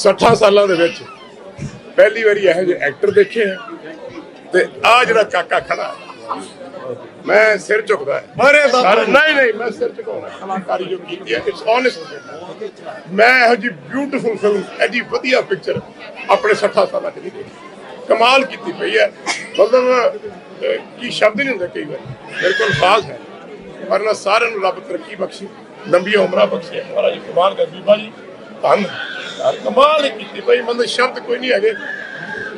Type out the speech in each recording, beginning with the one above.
60 ਸਾਲਾਂ ਦੇ ਵਿੱਚ ਪਹਿਲੀ ਵਾਰੀ ਇਹੋ ਜਿਹੇ ਐਕਟਰ ਦੇਖੇ ਆ ਤੇ ਆ ਜਿਹੜਾ ਕਾਕਾ ਖੜਾ ਮੈਂ ਸਿਰ ਝੁਕਦਾ ਅਰੇ ਨਹੀਂ ਨਹੀਂ ਮੈਂ ਸਿਰ ਝੁਕਾਉਣਾ ਕਲਾਕਾਰੀ ਜੋ ਕੀਤੀ ਹੈ ਇਟਸ ਓਨੈਸਟ ਮੈਂ ਇਹੋ ਜੀ ਬਿਊਟੀਫੁਲ ਫਿਲਮ ਐਡੀ ਵਧੀਆ ਪਿਕਚਰ ਆਪਣੇ 60 ਸਾਲਾਂ ਚ ਨਹੀਂ ਦੇਖੀ। ਕਮਾਲ ਕੀਤੀ ਪਈ ਹੈ। ਮਤਲਬ ਕੀ ਸ਼ਬਦ ਨਹੀਂ ਹੁੰਦੇ ਕਈ ਵਾਰ। ਮੇਰੇ ਕੋਲ ਅਲਫਾਜ਼ ਹੈ। ਪਰ ਨਾ ਸਾਰਿਆਂ ਨੂੰ ਰੱਬ ਤਰੱਕੀ ਬਖਸ਼ੇ ਲੰਬੀਆਂ ਉਮਰਾਂ ਬਖਸ਼ੇ ਮਹਾਰਾਜ ਜੀ ਕਮਾਲ ਕਰ ਬੀਬਾ ਜੀ ਧੰਨ ਯਾਰ, ਕਮਾਲ ਹੀ ਕੀਤੀ ਪਈ ਮਤਲਬ ਸ਼ਬਦ ਕੋਈ ਨਹੀਂ ਹੈਗੇ।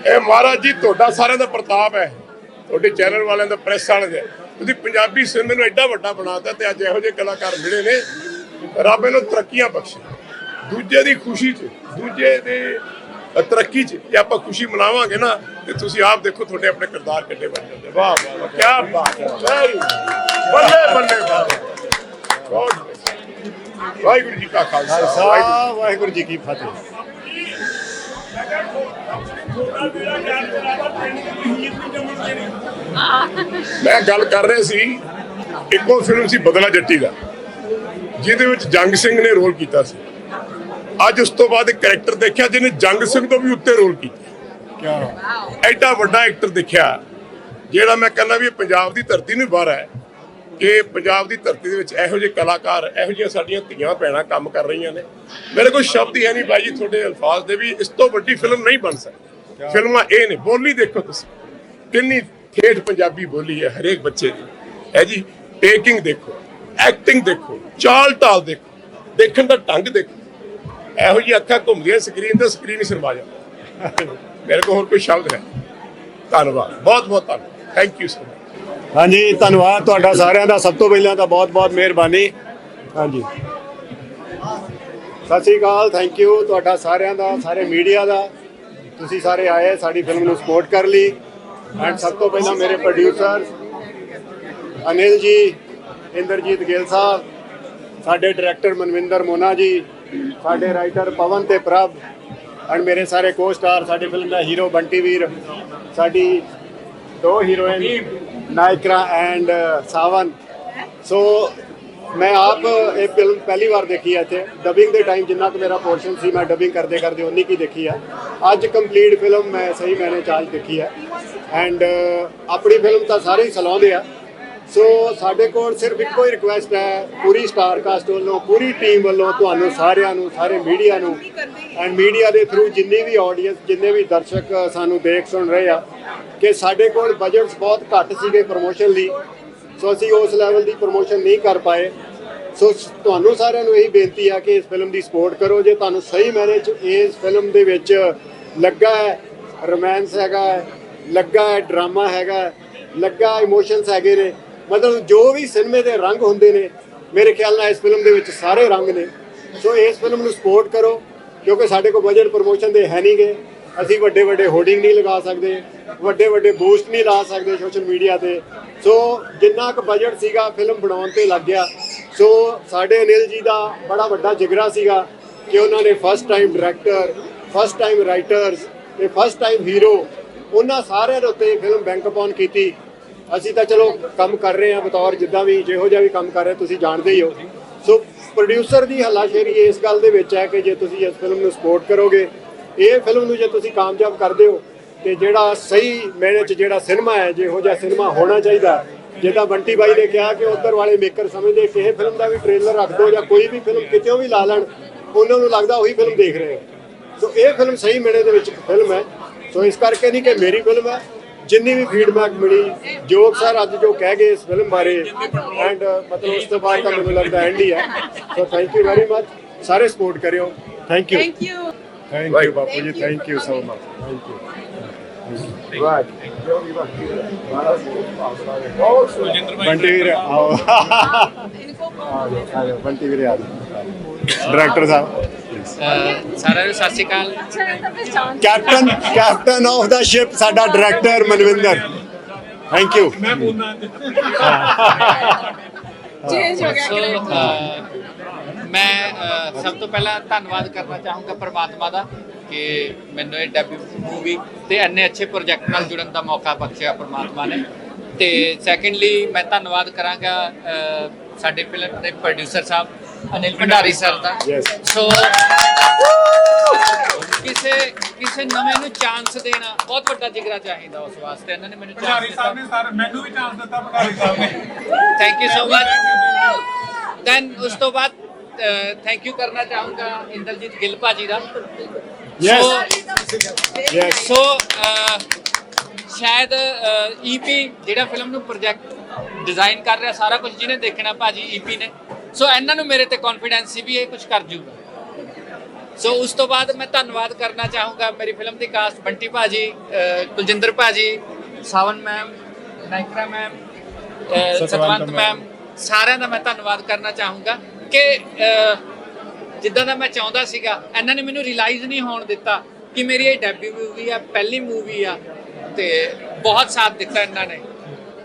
ਇਹ ਮਹਾਰਾਜ ਜੀ, ਤੁਹਾਡਾ ਸਾਰਿਆਂ ਦਾ ਪ੍ਰਤਾਪ ਹੈ। ਤੁਹਾਡੇ ਚੈਨਲ ਵਾਲਿਆਂ ਦਾ, ਪ੍ਰੈਸ ਵਾਲਿਆਂ ਦਾ। ਤੁਸੀਂ ਪੰਜਾਬੀ ਸਿਨੇਮੇ ਨੂੰ ਐਡਾ ਵੱਡਾ ਬਣਾਤਾ ਤੇ ਅੱਜ ਇਹੋ ਜਿਹੇ ਕਲਾਕਾਰ ਮਿਲੇ ਨੇ, ਰੱਬ ਇਹਨੂੰ ਤਰੱਕੀਆਂ ਬਖਸ਼ੇ। ਦੂਜੇ ਦੀ ਖੁਸ਼ੀ 'ਚ, ਦੂਜੇ ਦੇ ਤਰੱਕੀ 'ਚ ਜੇ ਆਪਾਂ ਖੁਸ਼ੀ ਮਨਾਵਾਂਗੇ ਨਾ, ਤੇ ਤੁਸੀਂ ਆਪ ਦੇਖੋ ਤੁਹਾਡੇ ਆਪਣੇ ਕਿਰਦਾਰ ਕਿੱਡੇ ਬਣ ਜਾਂਦੇ। ਵਾਹ ਵਾਹ ਵਾਹ ਕੀ ਬਾਤ ਹੈ। ਬੱਲੇ ਬੱਲੇ, ਵਾਹ। ਵਾਹਿਗੁਰੂ ਜੀ ਕਾ ਖਾਲਸਾ। ਵਾਹਿਗੁਰੂ ਜੀ ਕੀ ਫਤਿਹ। ਮੈਂ ਗੱਲ ਕਰ ਰਿਹਾ ਸੀ ਇੱਕੋ ਫਿਲਮ ਸੀ ਬਦਲਾ ਜੱਟੀ ਦਾ ਜਿਹਦੇ ਵਿੱਚ ਜੰਗ ਸਿੰਘ ਨੇ ਰੋਲ ਕੀਤਾ ਸੀ। ਅੱਜ ਉਸ ਤੋਂ ਬਾਅਦ ਇੱਕ ਕੈਰੈਕਟਰ ਦੇਖਿਆ ਜਿਹਨੇ ਜੰਗ ਸਿੰਘ ਤੋਂ ਵੀ ਉੱਤੇ ਰੋਲ ਕੀਤਾ। ਕੀ ਐਡਾ ਵੱਡਾ ਐਕਟਰ ਦੇਖਿਆ ਜਿਹੜਾ ਮੈਂ ਕਹਿੰਦਾ ਵੀ ਪੰਜਾਬ ਦੀ ਧਰਤੀ ਨੂੰ ਬਾਹਰ ਹੈ। ਕਿ ਪੰਜਾਬ ਦੀ ਧਰਤੀ ਦੇ ਵਿੱਚ ਇਹੋ ਜਿਹੇ ਕਲਾਕਾਰ ਇਹੋ ਜਿਹੀਆਂ ਸਾਡੀਆਂ ਧੀਆਂ ਭੈਣਾਂ ਕੰਮ ਕਰ ਰਹੀਆਂ ਨੇ। ਮੇਰੇ ਕੋਲ ਸ਼ਬਦ ਹੀ ਹੈ ਨਹੀਂ ਬਾਈ ਜੀ ਤੁਹਾਡੇ ਅਲਫਾਜ਼ ਦੇ ਵੀ ਇਸ ਤੋਂ ਵੱਡੀ ਫਿਲਮ ਨਹੀਂ ਬਣ ਸਕਦੀ। ਫਿਲਮਾਂ ਇਹ ਨੇ ਬੋਲੀ ਦੇਖੋ ਤੁਸੀਂ। ਕਿੰਨੀ ਠੇਠ ਪੰਜਾਬੀ ਬੋਲੀ ਹੈ ਹਰੇਕ ਬੱਚੇ ਦੀ। ਹੈ ਜੀ ਟੇਕਿੰਗ ਦੇਖੋ ਐਕਟਿੰਗ ਦੇਖੋ ਚਾਲ ਢਾਲ ਦੇਖੋ ਦੇਖਣ ਦਾ ਢੰਗ ਦੇਖੋ। ਇਹੋ ਜਿਹੀ ਅੱਖਾਂ ਘੁੰਮਦੀਆਂ ਸਕਰੀਨ ਤੇ ਸਕਰੀਨ ਹੀ ਸਰਵਾ ਜਾਂਦਾ। ਮੇਰੇ ਕੋਲ ਹੋਰ ਕੋਈ ਸ਼ਬਦ ਹੈ? ਧੰਨਵਾਦ ਬਹੁਤ ਬਹੁਤ ਧੰਨਵਾਦ। ਥੈਂਕ ਯੂ ਸੋ ਮਚ ਹਾਂਜੀ, ਧੰਨਵਾਦ ਤੁਹਾਡਾ ਸਾਰਿਆਂ ਦਾ। ਸਭ ਤੋਂ ਪਹਿਲਾਂ ਤਾਂ ਬਹੁਤ ਬਹੁਤ ਮਿਹਰਬਾਨੀ। ਹਾਂਜੀ। ਸਤਿ ਸ਼੍ਰੀ ਅਕਾਲ ਥੈਂਕ ਯੂ ਤੁਹਾਡਾ ਸਾਰਿਆਂ ਦਾ, ਸਾਰੇ ਮੀਡੀਆ ਦਾ। ਤੁਸੀਂ ਸਾਰੇ ਆਏ, ਸਾਡੀ ਫਿਲਮ ਨੂੰ ਸਪੋਰਟ ਕਰ ਲਈ। ਐਂਡ ਸਭ ਤੋਂ ਪਹਿਲਾਂ ਮੇਰੇ ਪ੍ਰੋਡਿਊਸਰ ਅਨਿਲ ਜੀ, ਇੰਦਰਜੀਤ ਗਿੱਲ ਸਾਹਿਬ, ਸਾਡੇ ਡਾਇਰੈਕਟਰ ਮਨਵਿੰਦਰ ਮੋਨਾ ਜੀ, ਸਾਡੇ ਰਾਈਟਰ ਪਵਨ ਤੇ ਪ੍ਰਭ ਐਂਡ ਮੇਰੇ ਸਾਰੇ ਕੋ-ਸਟਾਰ ਸਾਡੀ ਫਿਲਮ ਦਾ ਹੀਰੋ ਬੰਟੀ ਵੀਰ, ਸਾਡੀ ਦੋ heroine Naikra and Sawan. So ਮੈਂ ਆਪ ਇਹ ਫਿਲਮ ਪਹਿਲੀ ਵਾਰ ਦੇਖੀ ਹੈ ਇੱਥੇ। ਡਬਿੰਗ ਦੇ ਟਾਈਮ ਜਿੰਨਾ ਕੁ ਮੇਰਾ ਪੋਰਸ਼ਨ ਸੀ, ਮੈਂ ਡਬਿੰਗ ਕਰਦੇ ਕਰਦੇ ਉਨੀ ਕੀ ਦੇਖੀ ਹੈ ਅੱਜ ਕੰਪਲੀਟ ਫਿਲਮ ਮੈਂ, ਸਹੀ ਮੈਨੇ ਚਾਰਜ ਦੇਖੀ ਹੈ ਐਂਡ ਆਪਣੀ ਫਿਲਮ ਤਾਂ ਸਾਰੇ ਹੀ ਸਲਾਉਂਦੇ ਆ। ਸੋ ਸਾਡੇ ਕੋਲ ਸਿਰਫ ਇੱਕੋ ਹੀ ਰਿਕੁਐਸਟ ਹੈ, ਪੂਰੀ ਸਟਾਰ ਕਾਸਟ ਵੱਲੋਂ, ਪੂਰੀ ਟੀਮ ਵੱਲੋਂ ਤੁਹਾਨੂੰ ਸਾਰਿਆਂ ਨੂੰ, ਸਾਰੇ ਮੀਡੀਆ ਨੂੰ ਐਂਡ ਮੀਡੀਆ ਦੇ ਥਰੂ ਜਿੰਨੀ ਵੀ ਆਡੀਅנס ਜਿੰਨੇ ਵੀ ਦਰਸ਼ਕ ਸਾਨੂੰ ਦੇਖ ਸੁਣ ਰਹੇ ਆ, ਕਿ ਸਾਡੇ ਕੋਲ ਬਜਟਸ ਬਹੁਤ ਘੱਟ ਸੀਗੇ ਪ੍ਰੋਮੋਸ਼ਨ ਲਈ। ਸੋ ਅਸੀਂ ਉਸ ਲੈਵਲ ਦੀ ਪ੍ਰੋਮੋਸ਼ਨ ਨਹੀਂ ਕਰ ਪਾਏ। ਸੋ ਤੁਹਾਨੂੰ ਸਾਰਿਆਂ ਨੂੰ ਇਹੀ ਬੇਨਤੀ ਆ ਕਿ ਇਸ ਫਿਲਮ ਦੀ ਸਪੋਰਟ ਕਰੋ। ਜੇ ਤੁਹਾਨੂੰ ਸਹੀ ਮੈਨੇ ਚ ਇਸ ਫਿਲਮ ਦੇ ਵਿੱਚ ਲੱਗਾ ਹੈ ਰੋਮਾਂਸ ਹੈਗਾ ਲੱਗਾ ਹੈ ਡਰਾਮਾ ਹੈਗਾ ਲੱਗਾ ਇਮੋਸ਼ਨਸ ਹੈਗੇ ਨੇ ਮਤਲਬ ਜੋ ਵੀ ਸਿਨੇਮੇ ਦੇ ਰੰਗ ਹੁੰਦੇ ਨੇ, ਮੇਰੇ ਖਿਆਲ ਨਾਲ ਇਸ ਫਿਲਮ ਦੇ ਵਿੱਚ ਸਾਰੇ ਰੰਗ ਨੇ। ਸੋ ਇਸ ਫਿਲਮ ਨੂੰ ਸਪੋਰਟ ਕਰੋ, ਕਿਉਂਕਿ ਸਾਡੇ ਕੋਲ ਬਜਟ ਪ੍ਰੋਮੋਸ਼ਨ ਦੇ ਹੈ ਨਹੀਂਗੇ ਅਸੀਂ ਵੱਡੇ ਵੱਡੇ ਹੋਰਡਿੰਗ ਨਹੀਂ ਲਗਾ ਸਕਦੇ ਵੱਡੇ ਵੱਡੇ ਬੂਸਟ ਨਹੀਂ ਲਾ ਸਕਦੇ ਸੋਸ਼ਲ ਮੀਡੀਆ ਤੇ। ਸੋ ਜਿੰਨਾ ਕੁ ਬਜਟ ਸੀਗਾ, ਫਿਲਮ ਬਣਾਉਣ ਤੇ ਲੱਗ ਗਿਆ। ਸੋ ਸਾਡੇ ਅਨਿਲ ਜੀ ਦਾ ਬੜਾ ਵੱਡਾ ਜਿਗਰਾ ਸੀਗਾ ਕਿ ਉਹਨਾਂ ਨੇ first time director first time writers ਤੇ ਫਸਟ ਟਾਈਮ ਹੀਰੋ ਉਹਨਾਂ ਸਾਰਿਆਂ ਦੇ ਉੱਤੇ ਫਿਲਮ ਬੈਂਕ ਅਪਾਨ ਕੀਤੀ। ਅਸੀਂ ਤਾਂ ਚਲੋ ਕੰਮ ਕਰ ਰਹੇ ਹਾਂ ਬਤੌਰ, ਜਿੱਦਾਂ ਵੀ ਜਿਹੋ ਜਿਹਾ ਵੀ ਕੰਮ ਕਰ ਰਹੇ, ਤੁਸੀਂ ਜਾਣਦੇ ਹੀ ਹੋ। ਸੋ ਪ੍ਰੋਡਿਊਸਰ ਦੀ ਹੱਲਾਸ਼ੇਰੀ ਇਸ ਗੱਲ ਦੇ ਵਿੱਚ ਹੈ ਕਿ ਜੇ ਤੁਸੀਂ ਇਸ ਫਿਲਮ ਨੂੰ ਸਪੋਰਟ ਕਰੋਗੇ, ਇਹ ਫਿਲਮ ਨੂੰ ਜੇ ਤੁਸੀਂ ਕਾਮਯਾਬ ਕਰਦੇ ਹੋ, ਤੇ ਜਿਹੜਾ ਸਹੀ ਮੈਨੇ ਚ ਜਿਹੜਾ ਸਿਨੇਮਾ ਹੈ, ਜਿਹੋ ਜਿਹਾ ਸਿਨੇਮਾ ਹੋਣਾ ਚਾਹੀਦਾ, ਜਿੱਦਾਂ ਬੰਟੀ ਬਾਈ ਨੇ ਕਿਹਾ ਕਿ ਉੱਧਰ ਵਾਲੇ ਮੇਕਰ ਸਮਝਦੇ ਕਿ ਇਹ ਫਿਲਮ ਦਾ ਵੀ ਟ੍ਰੇਲਰ ਰੱਖ ਦਿਓ ਜਾਂ ਕੋਈ ਵੀ ਫਿਲਮ ਕਿਤੇ ਵੀ ਲਾ ਲੈਣ, ਉਹਨਾਂ ਨੂੰ ਲੱਗਦਾ ਉਹੀ ਫਿਲਮ ਦੇਖ ਰਹੇ ਹੋ। ਸੋ ਇਹ ਫਿਲਮ ਸਹੀ ਮੈਨੇ ਦੇ ਵਿੱਚ ਫਿਲਮ ਹੈ। ਸੋ ਇਸ ਕਰਕੇ ਨਹੀਂ ਕਿ ਮੇਰੀ ਫਿਲਮ ਹੈ ਜਿੰਨੀ ਵੀ ਫੀਡਬੈਕ ਮਿਲੀ ਜੋਕ ਸਰ ਅੱਜ ਜੋ ਕਹਿ ਗਏ ਇਸ ਫਿਲਮ ਬਾਰੇ ਐਂਡ ਮਤਲਬ ਉਸ ਤੋਂ ਬਾਅਦ ਤਾਂ ਮੈਨੂੰ ਲੱਗਦਾ ਐਂਡ ਹੀ ਹੈ। So thank you very much ਸਾਰੇ ਸਪੋਰਟ ਕਰਿਓ। Thank you Thank you. Thank you ਬਾਪੂ ਜੀ thank you so much thank you right Bunty ਵੀਰ ਆਓ। ਆ ਜਾਓ ਬੰਟੀ ਵੀਰ ਆ ਡਾਇਰੈਕਟਰ ਸਾਹਿਬ। ਸਾਰਿਆਂ ਨੂੰ ਸਤਿ ਸ਼੍ਰੀ ਅਕਾਲ। Captain captain of the ship ਸਾਡਾ director Manvinder. Thank you change ਹੋ। ਗਿਆ ਮੈਂ ਸਭ ਤੋਂ ਪਹਿਲਾਂ ਧੰਨਵਾਦ ਕਰਨਾ ਚਾਹੂੰਗਾ ਪ੍ਰਮਾਤਮਾ ਦਾ ਕਿ ਮੈਨੂੰ ਇਹ ਡੈਬਿਊ ਮੂਵੀ ਤੇ ਇੰਨੇ ਅੱਛੇ ਪ੍ਰੋਜੈਕਟ ਨਾਲ ਜੁੜਨ ਦਾ ਮੌਕਾ ਬਖਸ਼ਿਆ ਪ੍ਰਮਾਤਮਾ ਨੇ। ਤੇ ਸੈਕੰਡਲੀ ਮੈਂ ਧੰਨਵਾਦ ਕਰਾਂਗਾ ਸਾਡੇ ਫਿਲਮ ਦੇ ਪ੍ਰੋਡਿਊਸਰ ਸਾਹਿਬ ਅਨਿਲ ਭੰਡਾਰੀ ਸਰ ਦਾ. ਸੋ ਕਿਸੇ ਕਿਸੇ ਨਵੇਂ ਨੂੰ ਚਾਂਸ ਦੇਣਾ ਬਹੁਤ ਵੱਡਾ ਜਿਗਰਾ ਚਾਹੀਦਾ ਉਸ ਵਾਸਤੇ। ਇਹਨਾਂ ਨੇ ਮੈਨੂੰ ਚਾਂਸ ਭੰਡਾਰੀ ਦਿੱਤਾ ਸਾਹਿਬ ਨੇ ਸਰ ਮੈਨੂੰ ਵੀ ਚਾਂਸ ਦਿੱਤਾ ਭੰਡਾਰੀ ਸਾਹਿਬ ਨੇ। Thank you so much then ਉਸ ਤੋਂ ਬਾਅਦ ਥੈਂਕ ਯੂ ਕਰਨਾ ਚਾਹੂੰਗਾ ਇੰਦਰਜੀਤ ਗਿੱਲ ਭਾਜੀ ਦਾ. So, ਯੈਸ ਸੋ ਸ਼ਾਇਦ ਈਪੀ ਜਿਹੜਾ ਫਿਲਮ ਨੂੰ ਪ੍ਰੋਜੈਕਟ ਡਿਜ਼ਾਈਨ ਕਰ ਰਿਹਾ ਸਾਰਾ ਕੁਝ ਜਿਹਨੇ ਦੇਖਣਾ ਭਾਜੀ ਈਪੀ ਨੇ। ਸੋ ਇਹਨਾਂ ਨੂੰ ਮੇਰੇ ਤੇ ਕੌਨਫੀਡੈਂਸ ਸੀ ਵੀ ਇਹ ਕੁਝ ਕਰ ਜੂਗਾ। ਸੋ ਉਸ ਤੋਂ ਬਾਅਦ ਮੈਂ ਧੰਨਵਾਦ ਕਰਨਾ ਚਾਹੂੰਗਾ ਮੇਰੀ ਫਿਲਮ ਦੀ ਕਾਸਟ ਬੰਟੀ ਭਾਜੀ ਕੁਲਜਿੰਦਰ ਭਾਜੀ Sawan ma'am Naikra ma'am Satwant ma'am ਸਾਰਿਆਂ ਦਾ ਮੈਂ ਧੰਨਵਾਦ ਕਰਨਾ ਚਾਹੂੰਗਾ ਕਿ ਜਿੱਦਾਂ ਦਾ ਮੈਂ ਚਾਹੁੰਦਾ ਸੀਗਾ ਇਹਨਾਂ ਨੇ ਮੈਨੂੰ ਰਿਅਲਾਈਜ਼ ਨਹੀਂ ਹੋਣ ਦਿੱਤਾ ਕਿ ਮੇਰੀ ਇਹ ਡੈਬਿਊ ਮੂਵੀ ਆ ਪਹਿਲੀ ਮੂਵੀ ਆ ਤੇ ਬਹੁਤ ਸਾਥ ਦਿੱਤਾ ਇਹਨਾਂ ਨੇ।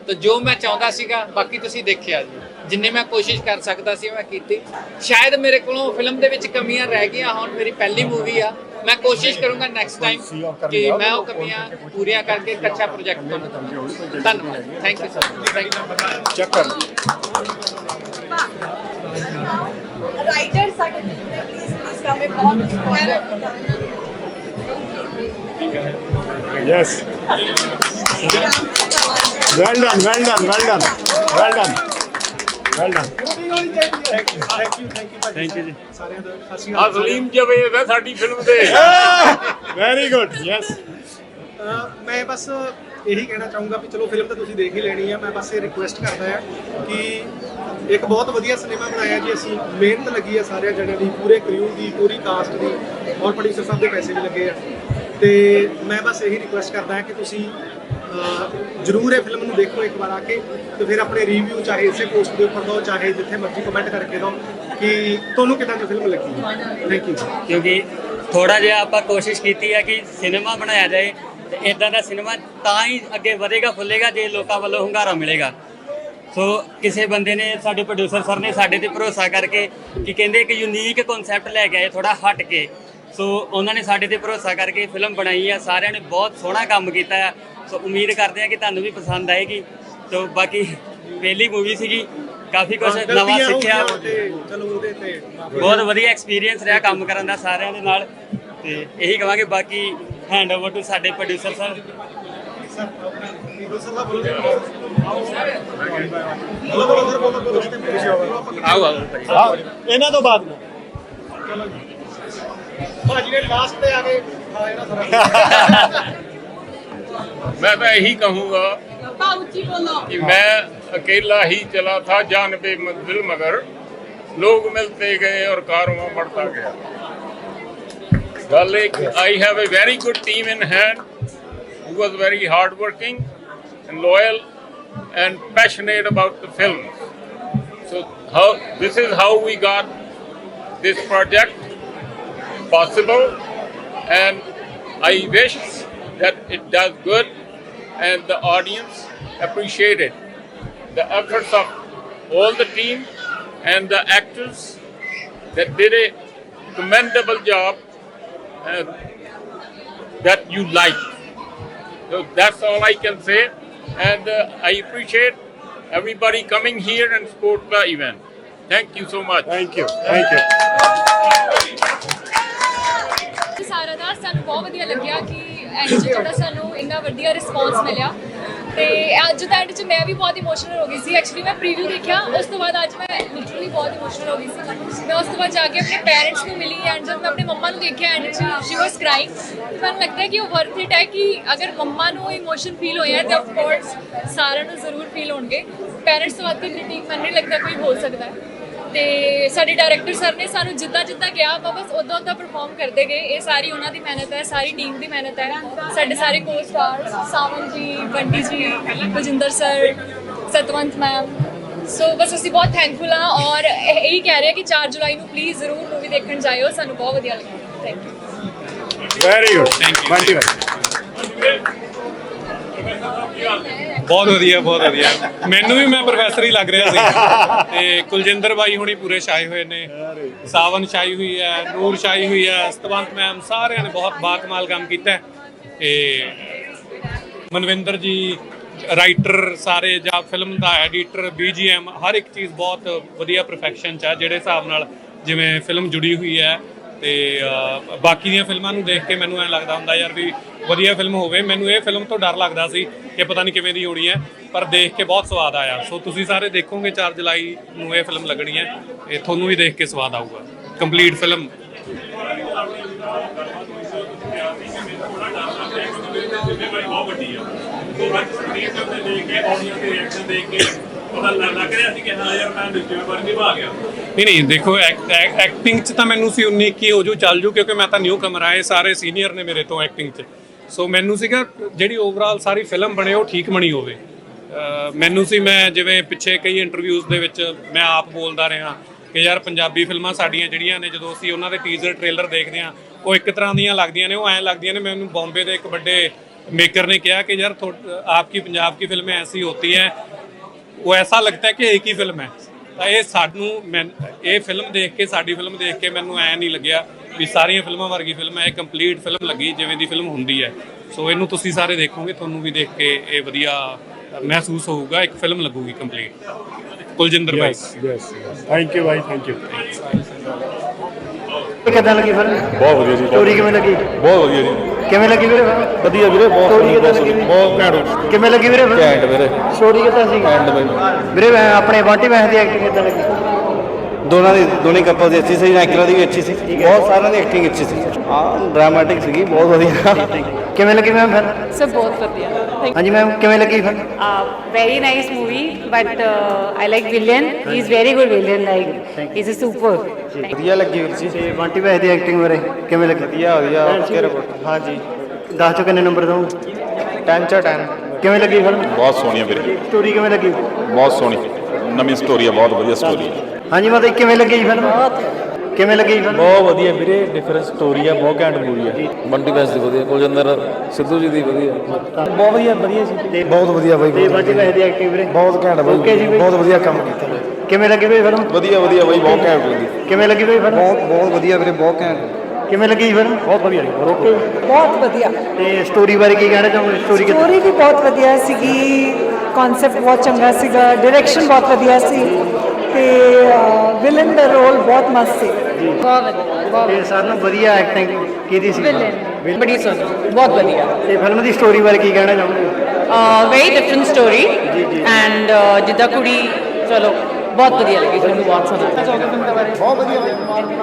ਤੇ ਜੋ ਮੈਂ ਚਾਹੁੰਦਾ ਸੀਗਾ ਬਾਕੀ ਤੁਸੀਂ ਦੇਖਿਆ ਜੀ। ਜਿੰਨੀ ਮੈਂ ਕੋਸ਼ਿਸ਼ ਕਰ ਸਕਦਾ ਸੀ ਮੈਂ ਕੀਤੀ। ਸ਼ਾਇਦ ਮੇਰੇ ਕੋਲੋਂ ਫਿਲਮ ਦੇ ਵਿੱਚ ਕਮੀਆਂ ਰਹਿ ਗਈਆਂ ਹੁਣ ਮੇਰੀ ਪਹਿਲੀ ਮੂਵੀ ਆ। ਮੈਂ ਕੋਸ਼ਿਸ਼ ਕਰੂੰਗਾ ਨੈਕਸਟ ਟਾਈਮ ਕਿ ਮੈਂ ਉਹ ਕਮੀਆਂ ਪੂਰੀਆਂ ਕਰਕੇ ਇੱਕ ਅੱਛਾ ਪ੍ਰੋਜੈਕਟ ਬਣਾਉਂ ਧੰਨਵਾਦ। Thank you sir thank you check ਕਰ ਰਾਈਟਰ ਸਾਡੇ ਪਲੀਜ਼ ਪਲੀਜ਼ ਕਮੇ ਬਹੁਤ Yes. Well done, well done, well done, well done. Well done thank you ਜੀ ਅਜ਼ਲੀਮ ਜਵੇਦ ਹੈ ਸਾਡੀ ਫਿਲਮ ਦੇ ਵੈਰੀ ਗੁੱਡ ਯੈਸ ਮੈਂ ਬਸ ਇਹੀ ਕਹਿਣਾ ਚਾਹੂੰਗਾ ਵੀ ਚਲੋ ਫਿਲਮ ਤਾਂ ਤੁਸੀਂ ਦੇਖ ਹੀ ਲੈਣੀ ਆ। ਮੈਂ ਬਸ ਇਹ ਰਿਕੁਐਸਟ ਕਰਦਾ ਆ ਕਿ ਇੱਕ ਬਹੁਤ ਵਧੀਆ ਸਿਨੇਮਾ ਬਣਾਇਆ ਜੀ ਅਸੀਂ। ਮਿਹਨਤ ਲੱਗੀ ਆ ਸਾਰਿਆਂ ਜਣਿਆਂ ਦੀ ਪੂਰੇ ਕ੍ਰਿਊ ਦੀ ਪੂਰੀ ਕਾਸਟ ਦੀ। ਔਰ ਪ੍ਰੋਡਿਊਸਰ ਸਾਹਿਬ ਦੇ ਪੈਸੇ ਵੀ ਲੱਗੇ ਆ। ਤੇ ਮੈਂ ਬਸ ਇਹੀ ਰਿਕੁਐਸਟ ਕਰਦਾ ਹਾਂ ਕਿ ਤੁਸੀਂ ਜ਼ਰੂਰ ਇਹ ਫਿਲਮ ਨੂੰ ਦੇਖੋ ਇੱਕ ਵਾਰ ਆ ਕੇ ਤੇ ਫਿਰ ਆਪਣੇ ਰਿਵਿਊ ਚਾਹੇ ਇਸੇ ਪੋਸਟ ਦੇ ਉੱਪਰ ਦਿਓ, ਚਾਹੇ ਜਿੱਥੇ ਮਰਜ਼ੀ ਕਮੈਂਟ ਕਰਕੇ ਦਿਓ ਕਿ ਤੁਹਾਨੂੰ ਕਿਦਾਂ ਦੀ ਫਿਲਮ ਲੱਗੀ। ਥੈਂਕ ਯੂ ਕਿਉਂਕਿ ਥੋੜਾ ਜਿਹਾ ਆਪਾਂ ਕੋਸ਼ਿਸ਼ ਕੀਤੀ ਹੈ ਕਿ ਸਿਨੇਮਾ ਬਣਾਇਆ ਜਾਏ ਤੇ ਇਦਾਂ ਦਾ ਸਿਨੇਮਾ ਤਾਂ ਹੀ ਅੱਗੇ ਵਧੇਗਾ ਫੁੱਲੇਗਾ ਜੇ ਲੋਕਾਂ ਵੱਲੋਂ ਹੁੰਗਾਰਾ ਮਿਲੇਗਾ। ਸੋ ਕਿਸੇ ਬੰਦੇ ਨੇ, ਸਾਡੇ ਪ੍ਰੋਡਿਊਸਰ ਸਰ ਨੇ ਸਾਡੇ ਤੇ ਭਰੋਸਾ ਕਰਕੇ ਕਿ ਕਹਿੰਦੇ ਇੱਕ ਯੂਨੀਕ ਕਨਸੈਪਟ ਲੈ ਕੇ ਆਏ ਥੋੜਾ ਹਟ ਕੇ। ਸੋ ਉਹਨਾਂ ਨੇ ਸਾਡੇ ਤੇ ਭਰੋਸਾ ਕਰਕੇ ਫਿਲਮ ਬਣਾਈ ਆ ਸਾਰਿਆਂ ਨੇ ਬਹੁਤ ਸੋਹਣਾ ਕੰਮ ਕੀਤਾ ਆ। ਸੋ ਉਮੀਦ ਕਰਦੇ ਆ ਕਿ ਤੁਹਾਨੂੰ ਵੀ ਪਸੰਦ ਆਏਗੀ। ਸੋ ਬਾਕੀ ਪਹਿਲੀ ਮੂਵੀ ਸੀਗੀ ਕਾਫੀ ਕੁਝ ਨਵਾਂ ਸਿੱਖਿਆ। ਚਲੋ ਉਹਦੇ ਤੇ। ਬਹੁਤ ਵਧੀਆ ਐਕਸਪੀਰੀਅੰਸ ਰਿਹਾ ਕੰਮ ਕਰਨ ਦਾ ਸਾਰਿਆਂ ਦੇ ਨਾਲ। ਤੇ ਇਹੀ ਕਹਾਂਗੇ ਬਾਕੀ ਹੈਂਡ ਓਵਰ ਟੂ ਸਾਡੇ ਪ੍ਰੋਡਿਊਸਰ ਸਰ ਪ੍ਰੋਡਿਊਸਰ ਸਾਹਿਬ ਬੋਲੋ। ਬੋਲੋ ਬੋਲੋ ਸਰ ਬੋਲੋ ਬੋਲੋ। ਆਓ ਆਓ। ਇਹਨਾਂ ਤੋਂ ਬਾਅਦ। ਭਾਜੀ ਨੇ ਲਾਸਟ ਤੇ ਆ ਕੇ ਖਾ ਜਾਣਾ ਸਾਰਾ मैं तो यही कहूँगा ਪਾ ਉੱਚੀ ਬੋਲੋ कि मैं अकेला ही चला था जानबे मंजिल मगर लोग मिलते गए और कारवां बढ़ता गया गल I have a very good team in hand who was very hard working and loyal and passionate about the film so how this is how we got this project possible. And I wish that it does good and the audience appreciate it. The efforts of all the team and the actors that did a commendable job uh, that you like. So that's all I can say. And uh, I appreciate everybody coming here and support the event. Thank you so much. Thank you. Thank you. ਸਾਰਾ ਦਾ ਸਾਨੂੰ ਬਹੁਤ ਵਧੀਆ ਲੱਗਿਆ ਕਿ and 'ਚ ਜਿਹੜਾ ਸਾਨੂੰ ਇੰਨਾ ਵਧੀਆ ਰਿਸਪੌਂਸ ਮਿਲਿਆ। ਤੇ ਅੱਜ ਦਾ ਐਂਡ 'ਚ ਮੈਂ ਵੀ ਬਹੁਤ ਇਮੋਸ਼ਨਲ ਹੋ ਗਈ ਸੀ। ਐਕਚੁਅਲੀ ਮੈਂ ਪ੍ਰੀਵਿਊ ਦੇਖਿਆ, ਉਸ ਤੋਂ ਬਾਅਦ ਅੱਜ ਮੈਂ ਲਿਟਰਲੀ ਬਹੁਤ ਇਮੋਸ਼ਨਲ ਹੋ ਗਈ ਸੀ। ਮੈਂ ਉਸ ਤੋਂ ਬਾਅਦ ਜਾ ਕੇ ਆਪਣੇ ਪੇਰੈਂਟਸ ਨੂੰ ਮਿਲੀ ਐਂਡ ਜਦ ਮੈਂ ਆਪਣੇ ਮੰਮਾ ਨੂੰ ਦੇਖਿਆ ਐਂਡ 'ਚ ਸ਼ੀ ਵਾਸ ਕ੍ਰਾਈਂਗ ਮੈਨੂੰ ਲੱਗਦਾ ਕਿ ਉਹ ਵਰਥ ਇਟ ਹੈ ਕਿ ਅਗਰ ਮੰਮਾ ਨੂੰ ਇਮੋਸ਼ਨ ਫੀਲ ਹੋਇਆ, ਤੇ ਆਫ ਕੋਰਸ ਸਾਰਿਆਂ ਨੂੰ ਜ਼ਰੂਰ ਫੀਲ ਹੋਣਗੇ। ਪੇਰੈਂਟਸ ਤੋਂ ਵੱਧ ਕ੍ਰਿਟਿਕ ਮੈਨੂੰ ਨਹੀਂ ਲੱਗਦਾ ਕੋਈ ਹੋ ਸਕਦਾ। ਹੈ ਤੇ ਸਾਡੇ ਡਾਇਰੈਕਟਰ ਸਰ ਨੇ ਸਾਨੂੰ ਜਿੱਦਾਂ ਜਿੱਦਾਂ ਕਿਹਾ ਆਪਾਂ ਬਸ ਉਦੋਂ ਉਦੋਂ ਪਰਫਾਰਮ ਕਰਦੇ ਗਏ। ਇਹ ਸਾਰੀ ਉਹਨਾਂ ਦੀ ਮਿਹਨਤ ਹੈ ਸਾਰੀ ਟੀਮ ਦੀ ਮਿਹਨਤ ਹੈ। ਸਾਡੇ ਸਾਰੇ ਕੋ stars Sawan ji Bunty ji Bajinder sir Satwant ma'am so ਬਸ ਅਸੀਂ ਬਹੁਤ ਥੈਂਕਫੁਲ ਹਾਂ ਔਰ ਇਹ ਕਹਿ ਰਹੇ ਕਿ 4 ਜੁਲਾਈ ਨੂੰ ਪਲੀਜ਼ ਜ਼ਰੂਰ ਮੂਵੀ ਦੇਖਣ ਜਾਇਓ। ਸਾਨੂੰ ਬਹੁਤ ਵਧੀਆ ਲੱਗਿਆ। Thank you very good thank you Bunty ਭਾਈ ਬਹੁਤ ਵਧੀਆ ਬਹੁਤ ਵਧੀਆ। ਮੈਨੂੰ ਵੀ ਮੈਂ ਪ੍ਰੋਫੈਸਰ ਹੀ ਲੱਗ ਰਿਹਾ ਸੀ। ਤੇ ਕੁਲਜਿੰਦਰ ਬਾਈ ਹੁਣੀ ਪੂਰੇ ਛਾਏ ਹੋਏ ਨੇ। ਸਾਵਨ ਛਾਈ ਹੋਈ ਹੈ, ਨੂਰ ਛਾਈ ਹੋਈ ਹੈ, ਸਤਵੰਤ ਮੈਮ ਸਾਰਿਆਂ ਨੇ ਬਹੁਤ ਬਾਕਮਾਲ ਕੰਮ ਕੀਤਾ ਹੈ। ਤੇ ਮਨਵਿੰਦਰ ਜੀ, ਰਾਈਟਰ ਸਾਰੇ ਜਾਂ ਫਿਲਮ ਦਾ ਐਡੀਟਰ ਬੀਜੀਐਮ ਹਰ ਇੱਕ ਚੀਜ਼ ਬਹੁਤ ਵਧੀਆ ਪਰਫੈਕਸ਼ਨ ਚ ਆ ਜਿਹੜੇ ਹਿਸਾਬ ਨਾਲ ਜਿਵੇਂ ਫਿਲਮ ਜੁੜੀ ਹੋਈ ਹੈ। ਤੇ ਬਾਕੀ ਦੀਆਂ ਫਿਲਮਾਂ ਨੂੰ ਦੇਖ ਕੇ ਮੈਨੂੰ ਐ ਲੱਗਦਾ ਹੁੰਦਾ ਯਾਰ ਵੀ ਵਧੀਆ ਫਿਲਮ ਹੋਵੇ। ਮੈਨੂੰ ਇਹ ਫਿਲਮ ਤੋਂ ਡਰ ਲੱਗਦਾ ਸੀ ਕਿ ਪਤਾ ਨਹੀਂ ਕਿਵੇਂ ਦੀ ਹੋਣੀ ਹੈ, ਪਰ ਦੇਖ ਕੇ ਬਹੁਤ ਸਵਾਦ ਆਇਆ। ਸੋ ਤੁਸੀਂ ਸਾਰੇ ਦੇਖੋਗੇ 4 ਜੁਲਾਈ ਨੂੰ ਇਹ ਫਿਲਮ ਲੱਗਣੀ ਹੈ ਇਹ ਤੁਹਾਨੂੰ ਵੀ ਦੇਖ ਕੇ ਸਵਾਦ ਆਊਗਾ। Complete film. ਨਹੀਂ ਨਹੀਂ, ਦੇਖੋ ਐਕਟਿੰਗ 'ਚ ਤਾਂ ਮੈਨੂੰ ਸੀ ਉਨੀ ਕੀ ਹੋ ਜੂ ਚੱਲ ਜੂ, ਕਿਉਂਕਿ ਮੈਂ ਤਾਂ ਨਿਊ ਕਮਰ ਆਏ, ਸਾਰੇ ਸੀਨੀਅਰ ਨੇ ਮੇਰੇ ਤੋਂ ਐਕਟਿੰਗ 'ਚ। ਸੋ ਮੈਨੂੰ ਸੀਗਾ ਜਿਹੜੀ ਓਵਰਆਲ ਸਾਰੀ ਫਿਲਮ ਬਣੇ, ਉਹ ਠੀਕ ਬਣੀ ਹੋਵੇ। ਮੈਨੂੰ ਸੀ ਮੈਂ ਜਿਵੇਂ ਪਿੱਛੇ ਕਈ ਇੰਟਰਵਿਊਜ਼ ਦੇ ਵਿੱਚ ਮੈਂ ਆਪ ਬੋਲਦਾ ਰਿਹਾ ਕਿ ਯਾਰ ਪੰਜਾਬੀ ਫਿਲਮਾਂ ਸਾਡੀਆਂ ਜਿਹੜੀਆਂ ਨੇ, ਜਦੋਂ ਅਸੀਂ ਉਹਨਾਂ ਦੇ ਟੀਜ਼ਰ ਟ੍ਰੇਲਰ ਦੇਖਦੇ ਆ ਉਹ ਇੱਕ ਤਰ੍ਹਾਂ ਦੀਆਂ ਲੱਗਦੀਆਂ ਨੇ, ਉਹ ਐਂ ਲੱਗਦੀਆਂ ਨੇ, ਮੈਨੂੰ ਬੰਬੇ ਦੇ ਇੱਕ ਵੱਡੇ ਮੇਕਰ ਨੇ ਕਿਹਾ ਕਿ ਯਾਰ ਆਪਕੀ ਪੰਜਾਬ ਕੀ ਫਿਲਮਾਂ ਐਸੀ ਹੋਤੀ ਹੈ ਉਹ ਐਸਾ ਲੱਗਦਾ ਹੈ ਕਿ ਇੱਕ ਹੀ ਫਿਲਮ ਹੈ। ਤਾਂ ਇਹ ਸਾਨੂੰ ਮੈਂ ਇਹ ਫਿਲਮ ਦੇਖ ਕੇ ਸਾਡੀ ਫਿਲਮ ਦੇਖ ਕੇ ਮੈਨੂੰ ਐ ਨਹੀਂ ਲੱਗਿਆ ਵੀ ਸਾਰੀਆਂ ਫਿਲਮਾਂ ਵਰਗੀ ਫਿਲਮ ਹੈ ਇਹ ਕੰਪਲੀਟ ਫਿਲਮ ਲੱਗੀ ਜਿਵੇਂ ਦੀ ਫਿਲਮ ਹੁੰਦੀ ਹੈ। ਸੋ ਇਹਨੂੰ ਤੁਸੀਂ ਸਾਰੇ ਦੇਖੋਗੇ ਤੁਹਾਨੂੰ ਵੀ ਦੇਖ ਕੇ ਇਹ ਵਧੀਆ ਮਹਿਸੂਸ ਹੋਊਗਾ ਇੱਕ ਫਿਲਮ ਲੱਗੂਗੀ complete Kuljinder yes thank you Bhai thank you ਕਿੱਦਾਂ ਲੱਗੀ ਫਿਰ ਬਹੁਤ ਵਧੀਆ ਜੀ ਸਟੋਰੀ ਕਿਵੇਂ ਲੱਗੀ? ਬਹੁਤ ਵਧੀਆ ਜੀ। ਕਿਵੇਂ ਲੱਗੀ ਵੀਰੇ? ਵਧੀਆ ਵੀਰੇ ਬਹੁਤ ਕਿੱਦਾਂ ਬਹੁਤ ਲੱਗੀ? ਬਹੁਤ ਘੈਂਟ ਕਿਵੇਂ ਲੱਗੀ ਵੀਰੇ? ਘੈਂਟ ਵੀਰੇ। ਸਟੋਰੀ ਕਿੱਦਾਂ ਸੀ? ਘੈਂਟ ਬਾਈ ਵੀਰੇ ਮੈਂ ਆਪਣੇ ਬਾਂਟੀ ਮੈਚ ਦੀ ਐਕਟਿੰਗ ਕਿੱਦਾਂ ਲੱਗੀ? ਦੋਨਾਂ ਦੀ ਦੋਨੇ ਕਪਲ ਦੀ ਅੱਛੀ ਸੀ ਐਕਟਰਾਂ ਦੀ ਵੀ ਅੱਛੀ ਸੀ। ਬਹੁਤ ਸਾਰਿਆਂ ਦੀ ਐਕਟਿੰਗ ਅੱਛੀ ਸੀ। ਹਾਂ ਡਰਾਮੈਟਿਕ ਸੀਗੀ ਬਹੁਤ ਵਧੀਆ। ਕਿਵੇਂ ਲੱਗੀ ਮੈਮ ਫਿਰ? ਸਭ ਬਹੁਤ ਵਧੀਆ। ਹਾਂਜੀ ਮੈਮ ਕਿਵੇਂ ਲੱਗੀ ਫਿਰ very nice movie but uh, I like villain. He is very good villain like he's a super. ਵਧੀਆ ਲੱਗੀ ਵੀਰ ਜੀ। ਤੇ ਬਾਂਟੀ ਮੈਚ ਦੀ ਐਕਟਿੰਗ ਬਾਰੇ ਕਿਵੇਂ ਲੱਗੀ? ਵਧੀਆ ਵਧੀਆ ਓਕੇ ਰਿਪੋਰਟ ਹਾਂਜੀ। 10 ਚੋਂ ਕਿੰਨੇ ਨੰਬਰ ਦਊਂ? 10 ਚਾ 10 ਕਿਵੇਂ ਲੱਗੀ ਫਿਲਮ ਬਹੁਤ ਸੋਹਣੀ ਹੈ ਵੀਰੇ। ਸਟੋਰੀ ਕਿਵੇਂ ਲੱਗੀ? ਬਹੁਤ ਸੋਹਣੀ। ਨਵੀਂ ਸਟੋਰੀ ਹੈ ਬਹੁਤ ਵਧੀਆ ਸਟੋਰੀ ਹੈ ਹਾਂਜੀ ਮਤਲਬ ਕਿਵੇਂ ਲੱਗੀ ਫਿਲਮ ਕਿਵੇਂ ਲੱਗੀ ਫਿਲਮ ਬਹੁਤ ਵਧੀਆ ਵੀਰੇ ਡਿਫਰੈਂਟ ਸਟੋਰੀ ਆ ਬਹੁਤ ਘੈਂਟ ਮੂਵੀ ਆ। ਬੰਟੀ ਬੈਸ ਦੀ ਵਧੀਆ ਕੁਲਜਿੰਦਰ ਸਿੱਧੂ ਜੀ ਦੀ ਵਧੀਆ। ਬਹੁਤ ਵਧੀਆ ਵਧੀਆ ਸੀ। ਬਹੁਤ ਵਧੀਆ ਬਾਈ ਤੇ ਬਾਂਟੀ ਮੈਚ ਦੀ ਐਕਟਿੰਗ ਵੀਰੇ? ਬਹੁਤ ਘੈਂਟ ਬਾਈ Okay ਜੀ ਬਾਈ। ਬਹੁਤ ਵਧੀਆ ਕੰਮ ਕੀਤਾ ਕਿਵੇਂ ਲੱਗੀ ਵੀਰੇ ਫਿਲਮ ਵਧੀਆ ਵਧੀਆ ਬਾਈ ਬਹੁਤ ਘੈਂਟ ਲੱਗੀ ਕਿਵੇਂ ਲੱਗੀ ਵੀਰੇ ਫਿਲਮ ਬਹੁਤ ਬਹੁਤ ਵਧੀਆ ਵੀਰੇ ਬਹੁਤ ਘੈਂਟ। ਕਿਵੇਂ ਲੱਗੀ ਫਿਲਮ ਬਹੁਤ ਵਧੀਆ ਓਕੇ। ਬਹੁਤ ਵਧੀਆ। ਤੇ ਸਟੋਰੀ ਬਾਰੇ ਕੀ ਕਹਿਣਾ ਚਾਹੋਗੇ? ਸਟੋਰੀ ਕਿੱਦਾਂ? ਸਟੋਰੀ ਵੀ ਬਹੁਤ ਵਧੀਆ ਸੀਗੀ। ਕਨਸੈਪਟ ਬਹੁਤ ਚੰਗਾ ਸੀਗਾ ਡਾਇਰੈਕਸ਼ਨ ਬਹੁਤ ਵਧੀਆ ਸੀ ਤੇ ਵਿਲਨ ਦਾ ਰੋਲ ਬਹੁਤ ਮਸਤ ਸੀ। ਬਹੁਤ ਵਧੀਆ ਤੇ ਸਾਰਿਆਂ ਨੂੰ ਵਧੀਆ ਐਕਟਿੰਗ ਕੀਤੀ ਸੀ। ਵਿਲਨ ਬੜੀ ਸੋਹਣੀ ਬਹੁਤ ਵਧੀਆ। ਤੇ ਫਿਲਮ ਦੀ ਸਟੋਰੀ ਬਾਰੇ ਕੀ ਕਹਿਣਾ ਵੈਰੀ ਡਿਫਰੈਂਟ ਸਟੋਰੀ ਐਂਡ ਜਿੱਦਾਂ ਕੁੜੀ ਚਲੋ ਬਹੁਤ ਵਧੀਆ ਲੱਗੀ ਤੁਹਾਨੂੰ ਬਹੁਤ ਸੋਹਣਾ।